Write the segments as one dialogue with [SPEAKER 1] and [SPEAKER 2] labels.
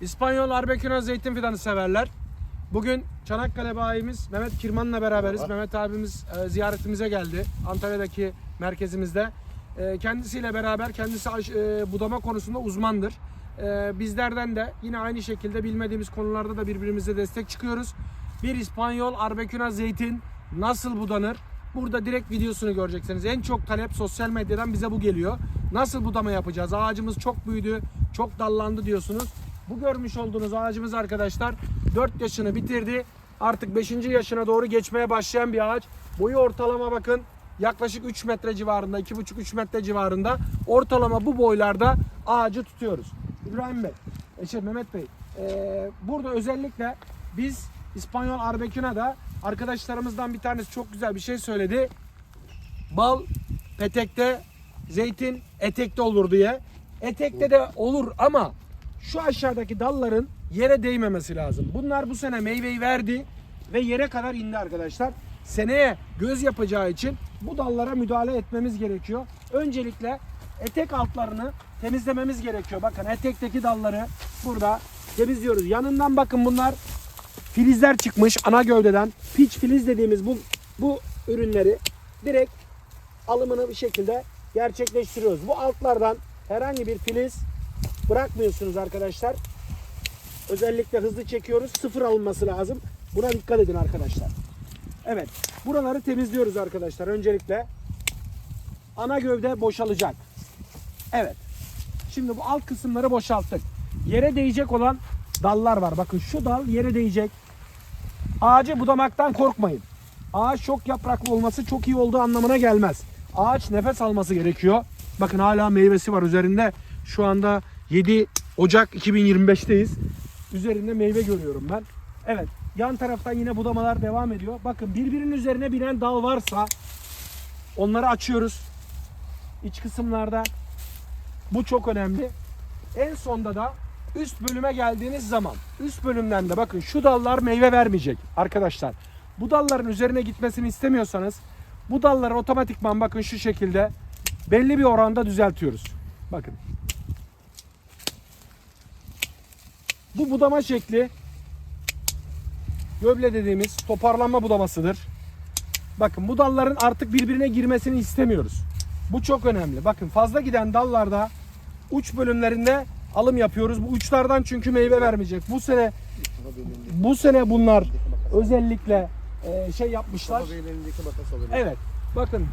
[SPEAKER 1] İspanyol Arbequina zeytin fidanı severler. Bugün Çanakkale bayimiz Mehmet Kirman'la beraberiz. Mehmet abimiz e, ziyaretimize geldi. Antalya'daki merkezimizde. E, kendisiyle beraber kendisi e, budama konusunda uzmandır. E, bizlerden de yine aynı şekilde bilmediğimiz konularda da birbirimize destek çıkıyoruz. Bir İspanyol Arbequina zeytin nasıl budanır? Burada direkt videosunu göreceksiniz. En çok talep sosyal medyadan bize bu geliyor. Nasıl budama yapacağız? Ağacımız çok büyüdü, çok dallandı diyorsunuz. Bu görmüş olduğunuz ağacımız arkadaşlar 4 yaşını bitirdi. Artık 5. yaşına doğru geçmeye başlayan bir ağaç. Boyu ortalama bakın yaklaşık 3 metre civarında, 2,5-3 metre civarında. Ortalama bu boylarda ağacı tutuyoruz. İbrahim Bey, e, şey Mehmet Bey, e, burada özellikle biz İspanyol Arbequina'da arkadaşlarımızdan bir tanesi çok güzel bir şey söyledi. Bal petekte, zeytin etekte olur diye. Etekte de olur ama şu aşağıdaki dalların yere değmemesi lazım. Bunlar bu sene meyveyi verdi ve yere kadar indi arkadaşlar. Seneye göz yapacağı için bu dallara müdahale etmemiz gerekiyor. Öncelikle etek altlarını temizlememiz gerekiyor. Bakın etekteki dalları burada temizliyoruz. Yanından bakın bunlar filizler çıkmış ana gövdeden. Piç filiz dediğimiz bu bu ürünleri direkt alımını bir şekilde gerçekleştiriyoruz. Bu altlardan herhangi bir filiz bırakmıyorsunuz arkadaşlar. Özellikle hızlı çekiyoruz. Sıfır alınması lazım. Buna dikkat edin arkadaşlar. Evet. Buraları temizliyoruz arkadaşlar. Öncelikle ana gövde boşalacak. Evet. Şimdi bu alt kısımları boşalttık. Yere değecek olan dallar var. Bakın şu dal yere değecek. Ağacı budamaktan korkmayın. Ağaç çok yapraklı olması çok iyi olduğu anlamına gelmez. Ağaç nefes alması gerekiyor. Bakın hala meyvesi var üzerinde. Şu anda 7 Ocak 2025'teyiz. Üzerinde meyve görüyorum ben. Evet. Yan taraftan yine budamalar devam ediyor. Bakın birbirinin üzerine binen dal varsa onları açıyoruz. İç kısımlarda. Bu çok önemli. En sonda da üst bölüme geldiğiniz zaman üst bölümden de bakın şu dallar meyve vermeyecek arkadaşlar. Bu dalların üzerine gitmesini istemiyorsanız bu dalları otomatikman bakın şu şekilde belli bir oranda düzeltiyoruz. Bakın. Bu budama şekli göble dediğimiz toparlanma budamasıdır. Bakın bu dalların artık birbirine girmesini istemiyoruz. Bu çok önemli. Bakın fazla giden dallarda uç bölümlerinde alım yapıyoruz. Bu uçlardan çünkü meyve vermeyecek. Bu sene bu sene bunlar özellikle e, şey yapmışlar. Evet. Bakın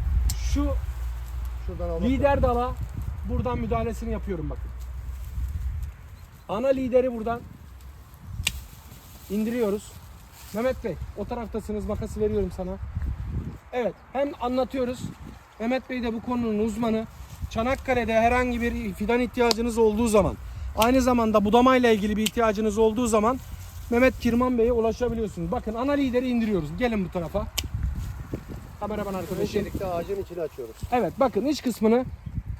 [SPEAKER 1] şu lider dala buradan müdahalesini yapıyorum bakın. Ana lideri buradan indiriyoruz. Mehmet Bey o taraftasınız makası veriyorum sana. Evet hem anlatıyoruz. Mehmet Bey de bu konunun uzmanı. Çanakkale'de herhangi bir fidan ihtiyacınız olduğu zaman aynı zamanda budamayla ilgili bir ihtiyacınız olduğu zaman Mehmet Kirman Bey'e ulaşabiliyorsunuz. Bakın ana lideri indiriyoruz. Gelin bu tarafa. Kameraman arkadaşım.
[SPEAKER 2] Öncelikle ağacın içini açıyoruz.
[SPEAKER 1] Evet bakın iç kısmını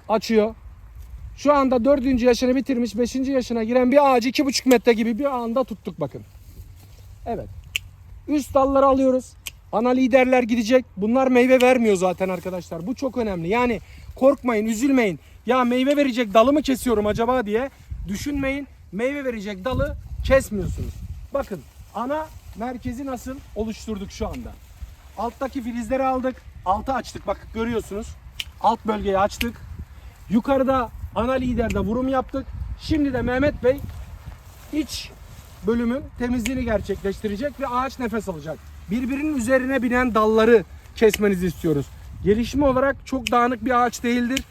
[SPEAKER 1] açıyor. Şu anda dördüncü yaşını bitirmiş, beşinci yaşına giren bir ağacı iki buçuk metre gibi bir anda tuttuk bakın. Evet. Üst dalları alıyoruz. Ana liderler gidecek. Bunlar meyve vermiyor zaten arkadaşlar. Bu çok önemli. Yani korkmayın, üzülmeyin. Ya meyve verecek dalı mı kesiyorum acaba diye düşünmeyin. Meyve verecek dalı kesmiyorsunuz. Bakın ana merkezi nasıl oluşturduk şu anda. Alttaki filizleri aldık. Altı açtık bak görüyorsunuz. Alt bölgeyi açtık. Yukarıda ana liderde vurum yaptık. Şimdi de Mehmet Bey iç bölümün temizliğini gerçekleştirecek ve ağaç nefes alacak. Birbirinin üzerine binen dalları kesmenizi istiyoruz. Gelişme olarak çok dağınık bir ağaç değildir.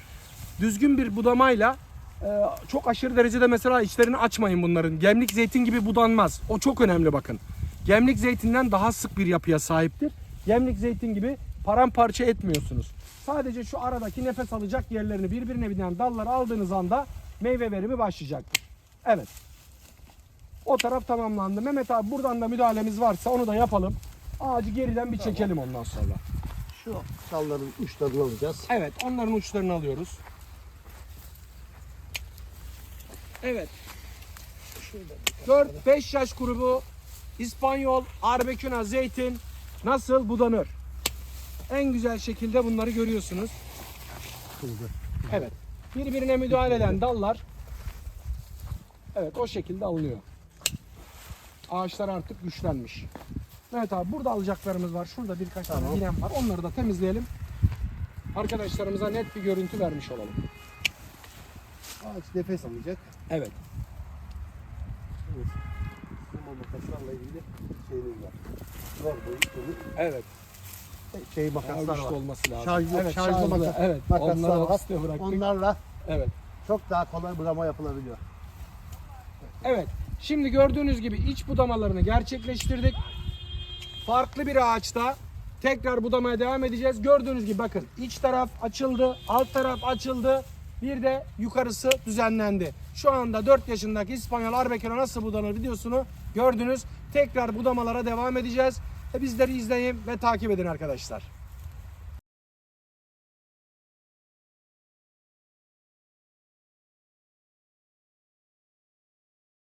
[SPEAKER 1] Düzgün bir budamayla e, çok aşırı derecede mesela içlerini açmayın bunların. Gemlik zeytin gibi budanmaz. O çok önemli bakın. Gemlik zeytinden daha sık bir yapıya sahiptir. Gemlik zeytin gibi paramparça etmiyorsunuz. Sadece şu aradaki nefes alacak yerlerini birbirine binen dalları aldığınız anda meyve verimi başlayacaktır. Evet. O taraf tamamlandı. Mehmet abi buradan da müdahalemiz varsa onu da yapalım. Ağacı geriden bir çekelim ondan sonra.
[SPEAKER 2] Şu dalların uçlarını alacağız.
[SPEAKER 1] Evet onların uçlarını alıyoruz. Evet. 4-5 yaş grubu İspanyol Arbequina zeytin nasıl budanır? En güzel şekilde bunları görüyorsunuz. Evet. Birbirine müdahale eden dallar Evet o şekilde alınıyor. Ağaçlar artık güçlenmiş. Evet abi burada alacaklarımız var. Şurada birkaç tane
[SPEAKER 2] Tamam.
[SPEAKER 1] var. Onları da temizleyelim. Arkadaşlarımıza net bir görüntü vermiş olalım.
[SPEAKER 2] Ağaç nefes alacak.
[SPEAKER 1] Evet.
[SPEAKER 2] Evet. Suma makaslarla ilgili şeyimiz var. Zor boyut.
[SPEAKER 1] Evet.
[SPEAKER 2] Şey makaslar var.
[SPEAKER 1] olması lazım.
[SPEAKER 2] Şarjlı-
[SPEAKER 1] evet,
[SPEAKER 2] şarjlı
[SPEAKER 1] şarjlı,
[SPEAKER 2] makas-
[SPEAKER 1] Evet.
[SPEAKER 2] makaslar
[SPEAKER 1] Onları
[SPEAKER 2] var.
[SPEAKER 1] bıraktık.
[SPEAKER 2] Onlarla
[SPEAKER 1] Evet.
[SPEAKER 2] çok daha kolay bulama yapılabiliyor.
[SPEAKER 1] Evet. Şimdi gördüğünüz gibi iç budamalarını gerçekleştirdik. Farklı bir ağaçta tekrar budamaya devam edeceğiz. Gördüğünüz gibi bakın iç taraf açıldı, alt taraf açıldı. Bir de yukarısı düzenlendi. Şu anda 4 yaşındaki İspanyol Arbequero nasıl budanır videosunu gördünüz. Tekrar budamalara devam edeceğiz. E bizleri izleyin ve takip edin arkadaşlar.